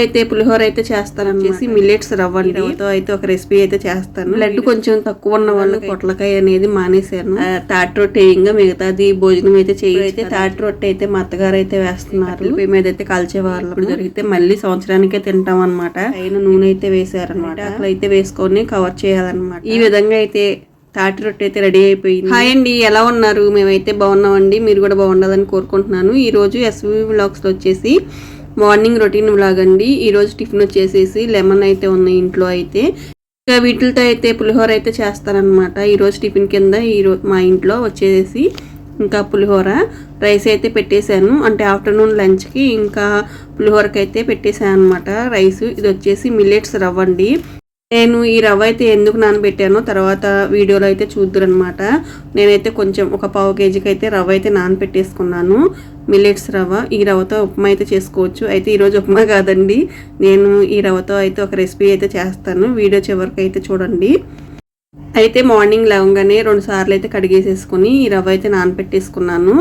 అయితే పులిహోర అయితే చేస్తాను చేసి మిల్లెట్స్ రవ్వండి. రవ్వతో అయితే ఒక రెసిపీ అయితే చేస్తాను. లడ్డు కొంచెం తక్కువ ఉన్న వాళ్ళు పొట్లకాయ అనేది మానేశాను. తాటి రొట్టె ఇంకా మిగతాది భోజనం అయితే చేయి అయితే తాటి రొట్టె అయితే మా అత్తగారు అయితే వేస్తున్నారు. మీద అయితే కాల్చేవాళ్ళు ఇప్పుడు జరిగితే మళ్ళీ సంవత్సరానికే తింటాం అనమాట పైన నూనె అయితే వేసారనమాట అట్లా అయితే వేసుకొని కవర్ చేయాలన్నమాట. ఈ విధంగా అయితే తాటి రొట్టె అయితే రెడీ అయిపోయింది. హాయ్ అండి ఎలా ఉన్నారు? మేమైతే బాగున్నామండి. మీరు కూడా బాగుండాలని కోరుకుంటున్నాను. ఈ రోజు ఎస్వి వ్లాగ్స్లో వచ్చేసి మార్నింగ్ రొటీన్ వ్లాగ్ అండి ఈరోజు టిఫిన్ వచ్చేసేసి లెమన్ అయితే ఉన్నాయి ఇంట్లో అయితే. ఇంకా వీటితో అయితే పులిహోర అయితే చేస్తారనమాట ఈరోజు టిఫిన్ కింద ఈ రోజు మా ఇంట్లో వచ్చేసి ఇంకా పులిహోర. రైస్ అయితే పెట్టేశాను. అంటే ఆఫ్టర్నూన్ లంచ్కి ఇంకా పులిహోరకి అయితే పెట్టేశాను అనమాట రైస్ ఇది వచ్చేసి మిల్లెట్స్ రవ్వండి. నేను ఈ రవ్వ అయితే ఎందుకు నానబెట్టానో తర్వాత వీడియోలో అయితే చూద్దురనమాట నేనైతే కొంచెం ఒక పావు కేజీకి అయితే రవ్వ అయితే నానబెట్టేసుకున్నాను. మిల్లెట్స్ రవ్వ. ఈ రవ్వతో ఉప్మా అయితే చేసుకోవచ్చు. అయితే ఈరోజు ఉప్మా కాదండి. నేను ఈ రవ్వతో అయితే ఒక రెసిపీ అయితే చేస్తాను. వీడియో చివరికి అయితే చూడండి. అయితే మార్నింగ్ లేవగానే రెండు సార్లు అయితే కడిగేసేసుకుని ఈ రవ్వ అయితే నానబెట్టేసుకున్నాను.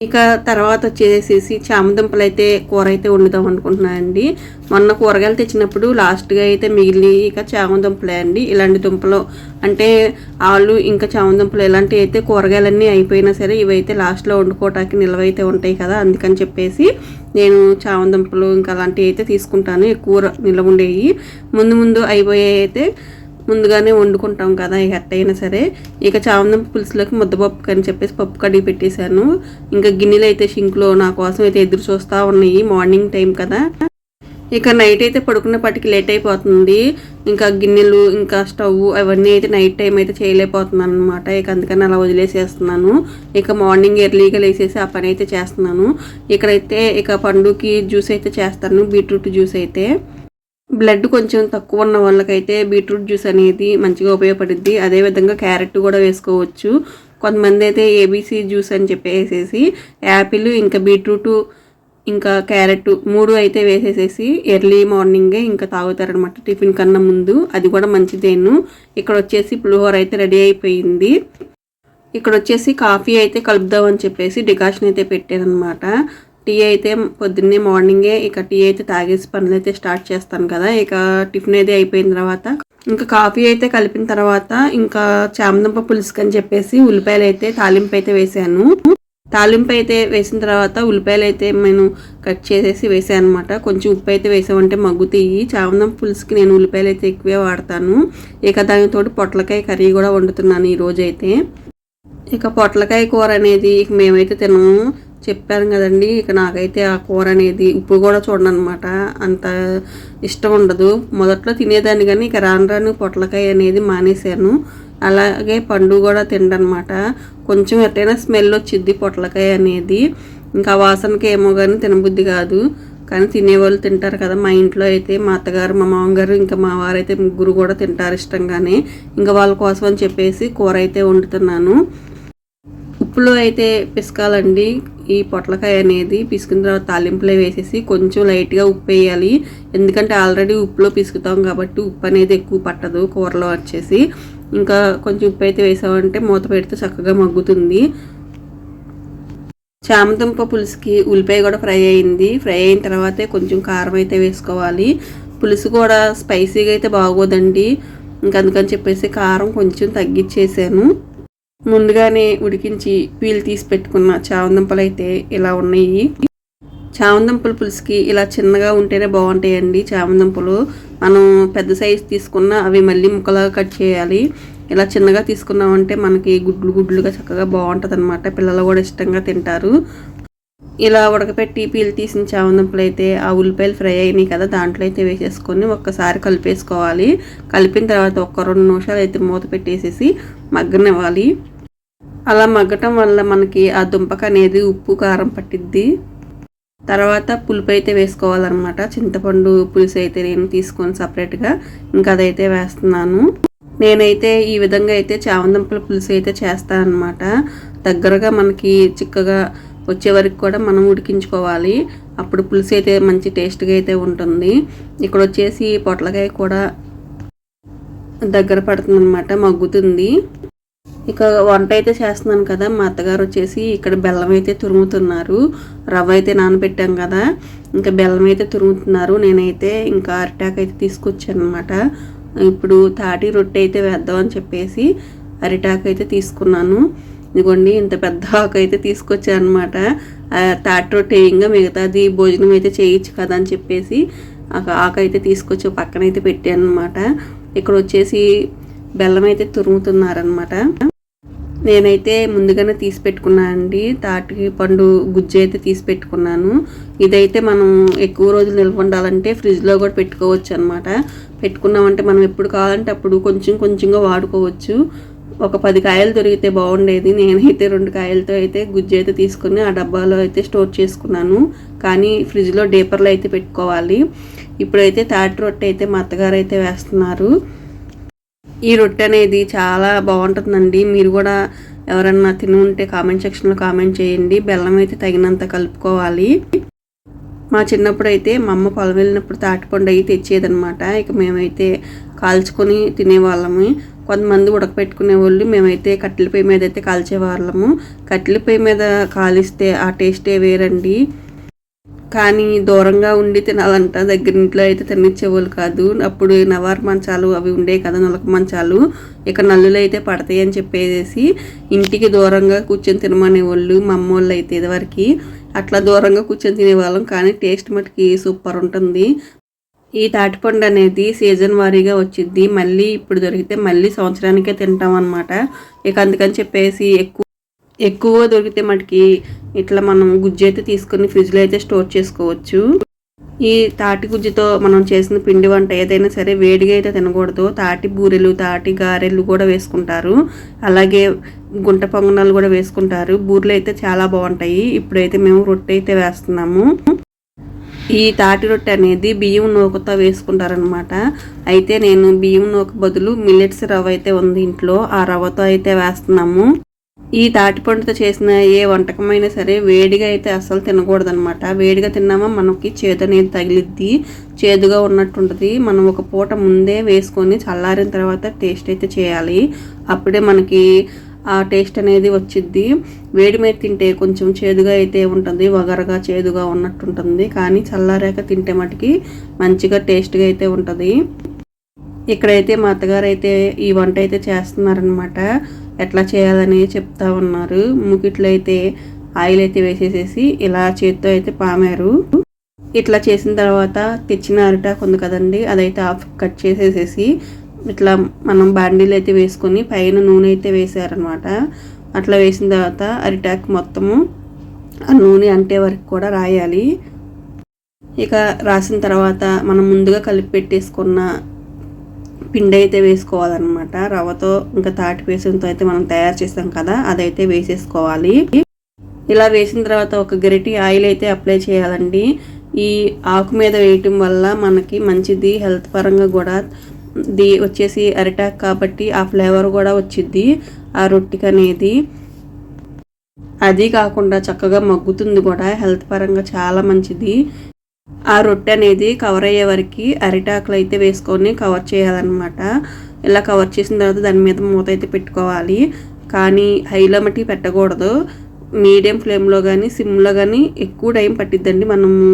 ఇక తర్వాత వచ్చేసేసి చామదుంపలు అయితే కూర అయితే వండుదాం అనుకుంటున్నానండి మొన్న కూరగాయలు తెచ్చినప్పుడు లాస్ట్గా అయితే మిగిలి ఇక చామదుంపలే అండి. ఇలాంటి దుంపలు అంటే ఆలు ఇంకా చామదుంపలు ఇలాంటివి అయితే కూరగాయలన్నీ అయిపోయినా సరే ఇవైతే లాస్ట్లో వండుకోవటానికి నిల్వ అయితే ఉంటాయి కదా అందుకని చెప్పేసి నేను చామదుంపలు ఇంకా అలాంటివి అయితే తీసుకుంటాను. ఎక్కువ నిల్వ ఉండేవి ముందు ముందు అయిపోయాయి అయితే ముందుగానే వండుకుంటాం కదా ఇక అట్టయినా సరే. ఇక చామంతి పులుసులోకి ముద్దపప్పు అని చెప్పేసి పప్పు కడిగి పెట్టేశాను. ఇంకా గిన్నెలు అయితే షింక్లో నా కోసం అయితే ఎదురు చూస్తూ ఉన్నాయి మార్నింగ్ టైం కదా. ఇక నైట్ అయితే పడుకునేపటికి లేట్ అయిపోతుంది. ఇంకా గిన్నెలు ఇంకా స్టవ్ అవన్నీ అయితే నైట్ టైం అయితే చేయలేకపోతున్నాను అనమాట ఇక అందుకని అలా వదిలేసేస్తున్నాను. ఇక మార్నింగ్ ఎర్లీగా లేసేసి ఆ పని అయితే చేస్తున్నాను. ఇక్కడైతే ఇక పండుకి జ్యూస్ అయితే చేస్తాను బీట్రూట్ జ్యూస్ అయితే. బ్లడ్ కొంచెం తక్కువ ఉన్న వాళ్ళకైతే బీట్రూట్ జ్యూస్ అనేది మంచిగా ఉపయోగపడుద్ది. అదేవిధంగా క్యారెట్ కూడా వేసుకోవచ్చు. కొంతమంది అయితే ఏబీసీ జ్యూస్ అని చెప్పేసేసి యాపిల్ ఇంకా బీట్రూట్ ఇంకా క్యారెట్ మూడు అయితే వేసేసేసి ఎర్లీ మార్నింగే ఇంకా తాగుతారనమాట టిఫిన్ కన్నా ముందు. అది కూడా మంచిదేను. ఇక్కడ వచ్చేసి పులిహోర అయితే రెడీ అయిపోయింది. ఇక్కడ వచ్చేసి కాఫీ అయితే కలుపుదామని చెప్పేసి డికాషన్ అయితే పెట్టానమాట టీ అయితే పొద్దున్నే మార్నింగే ఇక టీ అయితే తాగేసి పనులు అయితే స్టార్ట్ చేస్తాను కదా. ఇక టిఫిన్ అయితే అయిపోయిన తర్వాత ఇంకా కాఫీ అయితే కలిపిన తర్వాత ఇంకా చామదుంప పులుసుకు అని చెప్పేసి ఉల్లిపాయలు అయితే తాలింపు అయితే వేసాను. తాలింపు అయితే వేసిన తర్వాత ఉల్లిపాయలు అయితే నేను కట్ చేసేసి వేసాను అనమాట కొంచెం ఉప్పు అయితే వేసామంటే మగ్గుతాయి చామదంప పులుసుకి నేను ఉల్లిపాయలు అయితే ఎక్కువే వాడతాను. ఇక దానితో పొట్లకాయ కర్రీ కూడా వండుతున్నాను ఈరోజు అయితే ఇక పొట్లకాయ కూర అనేది ఇక మేమైతే తినము. చెప్పాను కదండి ఇక నాకైతే ఆ కూర అనేది ఉప్పు కూడా చూడండి అనమాట అంత ఇష్టం ఉండదు. మొదట్లో తినేదాన్ని కానీ ఇక రాను రాను పొట్లకాయ అనేది మానేశాను. అలాగే పండు కూడా తిండనమాట కొంచెం ఎట్టైనా స్మెల్ వచ్చిద్ది పొట్లకాయ అనేది. ఇంకా వాసనకి ఏమో కానీ తినబుద్ధి కాదు. కానీ తినేవాళ్ళు తింటారు కదా మా ఇంట్లో అయితే మా అత్తగారు మా మామగారు ఇంకా మా వారైతే ముగ్గురు కూడా తింటారు ఇష్టంగానే. ఇంకా వాళ్ళ కోసం అని చెప్పేసి కూర అయితే వండుతున్నాను. ఉప్పులో అయితే పిసకాలండి. ఈ పొట్లకాయ అనేది పిసికిన తర్వాత తాలింపులో వేసేసి కొంచెం లైట్గా ఉప్పు వేయాలి. ఎందుకంటే ఆల్రెడీ ఉప్పులో పిసుకుతాం కాబట్టి ఉప్పు అనేది ఎక్కువ పట్టదు కూరలో వచ్చేసి. ఇంకా కొంచెం ఉప్పు అయితే వేసామంటే మూత పెడితే చక్కగా మగ్గుతుంది. చామదుంప పులుసుకి ఉల్లిపాయ కూడా ఫ్రై అయింది. ఫ్రై అయిన తర్వాతే కొంచెం కారం అయితే వేసుకోవాలి. పులుసు కూడా స్పైసీగా అయితే బాగోదండి. ఇంకా అందుకని చెప్పేసి కారం కొంచెం తగ్గించేసాను. ముందుగానే ఉడికించి పీల్ తీసి పెట్టుకున్న చామదుంపలు అయితే ఇలా ఉన్నాయి. చామదుంపల పులుసుకి ఇలా చిన్నగా ఉంటేనే బాగుంటాయండి చామదుంపలు. మనం పెద్ద సైజు తీసుకున్న అవి మళ్ళీ ముక్కలుగా కట్ చేయాలి. ఇలా చిన్నగా తీసుకున్నామంటే మనకి గుడ్లు గుడ్లుగా చక్కగా బాగుంటుంది అనమాట పిల్లలు కూడా ఇష్టంగా తింటారు. ఇలా ఉడకపెట్టి పీలు తీసిన చామదుంపలు అయితే ఆ ఉల్లిపాయలు ఫ్రై అయినాయి కదా దాంట్లో అయితే వేసేసుకొని ఒక్కసారి కలిపేసుకోవాలి. కలిపిన తర్వాత ఒక రెండు నిమిషాలు అయితే మూత పెట్టేసేసి మగ్గనివ్వాలి. అలా మగ్గటం వల్ల మనకి ఆ దుంపక అనేది ఉప్పు కారం పట్టిద్ది. తర్వాత పులుపు అయితే వేసుకోవాలన్నమాట. చింతపండు పులుసు అయితే నేను తీసుకొని సపరేట్గా ఇంకా అదైతే వేస్తున్నాను. నేనైతే ఈ విధంగా అయితే చామదుంపల పులుసు అయితే చేస్తాను అనమాట దగ్గరగా మనకి చిక్కగా వచ్చే వరకు కూడా మనం ఉడికించుకోవాలి. అప్పుడు పులుసు అయితే మంచి టేస్ట్గా అయితే ఉంటుంది. ఇక్కడ వచ్చేసి పొట్లకాయ కూడా దగ్గర పడుతుంది అనమాట మగ్గుతుంది. ఇక వంట అయితే చేస్తున్నాను కదా. మా అత్తగారు వచ్చేసి ఇక్కడ బెల్లం అయితే తురుముతున్నారు. రవ్వ అయితే నానబెట్టాం కదా. ఇంకా బెల్లం అయితే తురుముతున్నారు. నేనైతే ఇంకా అరిటాక్ అయితే తీసుకొచ్చాను అనమాట ఇప్పుడు తాటి రొట్టె అయితే వేద్దాం అని చెప్పేసి అరిటాక్ అయితే తీసుకున్నాను. ఇదిగోండి ఇంత పెద్ద ఆకు అయితే తీసుకొచ్చాను అనమాట తాటి రొట్టె ఇంకా మిగతాది భోజనం అయితే చేయొచ్చు కదా అని చెప్పేసి ఆకు అయితే తీసుకొచ్చి పక్కన అయితే పెట్టాను అనమాట ఇక్కడ వచ్చేసి బెల్లం అయితే తురుముతున్నారనమాట నేనైతే ముందుగానే తీసి పెట్టుకున్నాను అండి. తాటి పండు గుజ్జు అయితే తీసి పెట్టుకున్నాను. ఇదైతే మనం ఎక్కువ రోజులు నిల్వ ఉండాలంటే ఫ్రిడ్జ్లో కూడా పెట్టుకోవచ్చు అనమాట పెట్టుకున్నామంటే మనం ఎప్పుడు కావాలంటే అప్పుడు కొంచెం కొంచెంగా వాడుకోవచ్చు. ఒక పది కాయలు దొరికితే బాగుండేది. నేనైతే రెండు కాయలతో అయితే గుజ్జు అయితే తీసుకుని ఆ డబ్బాలో అయితే స్టోర్ చేసుకున్నాను. కానీ ఫ్రిడ్జ్లో డేపర్లో అయితే పెట్టుకోవాలి. ఇప్పుడైతే తాటి రొట్టె అయితే మా అత్తగారు అయితే వేస్తున్నారు. ఈ రొట్టె అనేది చాలా బాగుంటుందండి. మీరు కూడా ఎవరన్నా తిని ఉంటే కామెంట్ సెక్షన్లో కామెంట్ చేయండి. బెల్లం అయితే తగినంత కలుపుకోవాలి. మా చిన్నప్పుడు అయితే మా అమ్మ పొలం వెళ్ళినప్పుడు తాటిపండు అయ్యి తెచ్చేదనమాట ఇక మేమైతే కాల్చుకొని తినేవాళ్ళము. కొంతమంది ఉడకపెట్టుకునే వాళ్ళు మేమైతే కట్టెల పొయ్యి మీద అయితే కాల్చేవాళ్ళము. కట్టెల పొయ్యి మీద కాలిస్తే ఆ టేస్టే వేరండి. కానీ దూరంగా ఉండి తినాలంట. దగ్గర ఇంట్లో అయితే తినిచ్చేవాళ్ళు కాదు. అప్పుడు నవార్ మంచాలు అవి ఉండే కదా నొలక మంచాలు. ఇక నల్లులు అయితే పడతాయి అని చెప్పేసి ఇంటికి దూరంగా కూర్చొని తినమనేవాళ్ళు మా అమ్మ వాళ్ళు అయితే ఇదివరకు. అట్లా దూరంగా కూర్చొని తినేవాళ్ళం కానీ టేస్ట్ మటుకి సూపర్ ఉంటుంది. ఈ తాటిపండు అనేది సీజన్ వారీగా వచ్చింది మళ్ళీ ఇప్పుడు దొరికితే మళ్ళీ సంవత్సరానికే తింటాం అనమాట ఇక అందుకని చెప్పేసి ఎక్కువ ఎక్కువ దొరికితే మటుకి ఇట్లా మనం గుజ్జు అయితే తీసుకొని ఫ్రిడ్జ్లో అయితే స్టోర్ చేసుకోవచ్చు. ఈ తాటి గుజ్జుతో మనం చేసిన పిండి వంట ఏదైనా సరే వేడిగా అయితే తినకూడదు. తాటి బూరెలు తాటి గారెలు కూడా వేసుకుంటారు. అలాగే గుంట పొంగనాలు కూడా వేసుకుంటారు. బూరెలు అయితే చాలా బాగుంటాయి. ఇప్పుడైతే మేము రొట్టె అయితే వేస్తున్నాము. ఈ తాటి రొట్టె అనేది బియ్యం నూకతో వేసుకుంటారనమాట అయితే నేను బియ్యం నూక బదులు మిల్లెట్స్ రవ్వ అయితే ఉంది ఇంట్లో. ఆ రవ్వతో అయితే వేస్తున్నాము. ఈ తాటిపండుతో చేసిన ఏ వంటకమైనా సరే వేడిగా అయితే అస్సలు తినకూడదనమాట వేడిగా తిన్నామా మనకి చేదు అనేది తగిలిద్ది. చేదుగా ఉన్నట్టుంటుంది. మనం ఒక పూట ముందే వేసుకొని చల్లారిన తర్వాత టేస్ట్ అయితే చేయాలి. అప్పుడే మనకి ఆ టేస్ట్ అనేది వచ్చిద్ది. వేడి మీద తింటే కొంచెం చేదుగా అయితే ఉంటుంది. వగరగా చేదుగా ఉన్నట్టుంటుంది. కానీ చల్లారాక తింటే మటుకి మంచిగా టేస్ట్గా అయితే ఉంటుంది. ఇక్కడైతే మా అత్తగారు అయితే ఈ వంట అయితే చేస్తున్నారనమాట ఎట్లా చేయాలని చెప్తా ఉన్నారు. ముకిట్లో అయితే ఆయిల్ అయితే వేసేసేసి ఇలా చేత్తో అయితే పామారు. ఇట్లా చేసిన తర్వాత తెచ్చిన అరిటాకు ఉంది కదండి అదైతే ఆఫ్ కట్ చేసేసేసి ఇట్లా మనం బాండీలు అయితే వేసుకొని పైన నూనె అయితే వేసారనమాట. అట్లా వేసిన తర్వాత అరిటాక్ మొత్తము ఆ నూనె అంటే వరకు కూడా రాయాలి. ఇక రాసిన తర్వాత మనం ముందుగా కలిపి పెట్టేసుకున్న పిండి అయితే వేసుకోవాలన్నమాట. రవ్వతో ఇంకా తాటి పేసంతో అయితే మనం తయారు చేస్తాం కదా అదైతే వేసేసుకోవాలి. ఇలా వేసిన తర్వాత ఒక గరిటి ఆయిల్ అయితే అప్లై చేయాలండి. ఈ ఆకు మీద వేయటం వల్ల మనకి మంచిది హెల్త్ పరంగా కూడా ది వచ్చేసి అరిటాక్ కాబట్టి ఆ ఫ్లేవర్ కూడా వచ్చిద్ది ఆ రొట్టికి అనేది అది కాకుండా చక్కగా మగ్గుతుంది కూడా హెల్త్ పరంగా చాలా మంచిది. ఆ రొట్టె అనేది కవర్ అయ్యే వరకు అరిటాకులు అయితే వేసుకొని కవర్ చేయాలన్నమాట. ఇలా కవర్ చేసిన తర్వాత దాని మీద మూత అయితే పెట్టుకోవాలి. కానీ హైలో మట్టి పెట్టకూడదు. మీడియం ఫ్లేమ్లో కానీ సిమ్లో కానీ ఎక్కువ టైం పట్టిద్దండి మనము.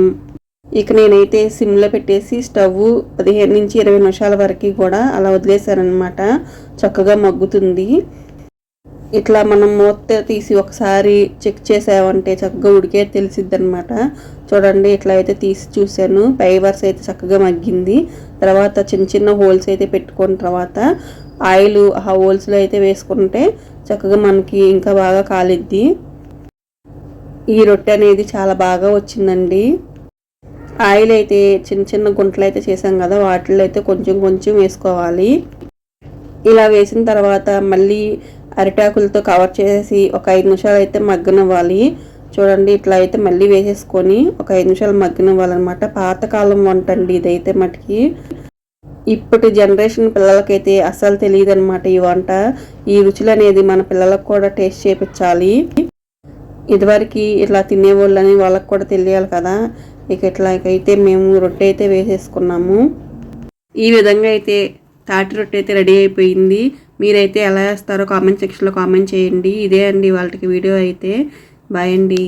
ఇక నేనైతే సిమ్లో పెట్టేసి స్టవ్ పదిహేను నుంచి ఇరవై నిమిషాల వరకు కూడా అలా వదిలేసారనమాట చక్కగా మగ్గుతుంది. ఇట్లా మనం మూత తీసి ఒకసారి చెక్ చేసామంటే చక్కగా ఉడికే తెలిసిద్ది అనమాట చూడండి ఇట్లా అయితే తీసి చూశాను. ఫైబర్స్ అయితే చక్కగా మగ్గింది. తర్వాత చిన్న చిన్న హోల్స్ అయితే పెట్టుకున్న తర్వాత ఆయిల్ ఆ హోల్స్లో అయితే వేసుకుంటే చక్కగా మనకి ఇంకా బాగా కాలిద్ది. ఈ రొట్టె అనేది చాలా బాగా వచ్చిందండి. ఆయిల్ అయితే చిన్న చిన్న గుంటలు అయితే చేసాం కదా వాటిల్లో అయితే కొంచెం కొంచెం వేసుకోవాలి. ఇలా వేసిన తర్వాత మళ్ళీ అరిటాకులతో కవర్ చేసి ఒక ఐదు నిమిషాలు అయితే మగ్గనివ్వాలి. చూడండి ఇట్లా అయితే మళ్ళీ వేసేసుకొని ఒక ఐదు నిమిషాలు మగ్గనివ్వాలన్నమాట. పాతకాలం వంట అండి ఇదైతే మటుకి. ఇప్పటి జనరేషన్ పిల్లలకైతే అస్సలు తెలియదు అనమాట ఈ వంట. ఈ రుచులు అనేది మన పిల్లలకు కూడా టేస్ట్ చేపించాలి. ఇదివరకు ఇట్లా తినేవాళ్ళని వాళ్ళకి కూడా తెలియాలి కదా. ఇక ఇట్లాగైతే మేము రొట్టె అయితే వేసేసుకున్నాము. ఈ విధంగా అయితే తాటి రొట్టె అయితే రెడీ అయిపోయింది. మీరైతే ఎలా వేస్తారో కామెంట్ సెక్షన్లో కామెంట్ చేయండి. ఇదే అండి వాళ్ళకి వీడియో అయితే. బాయ్ అండి.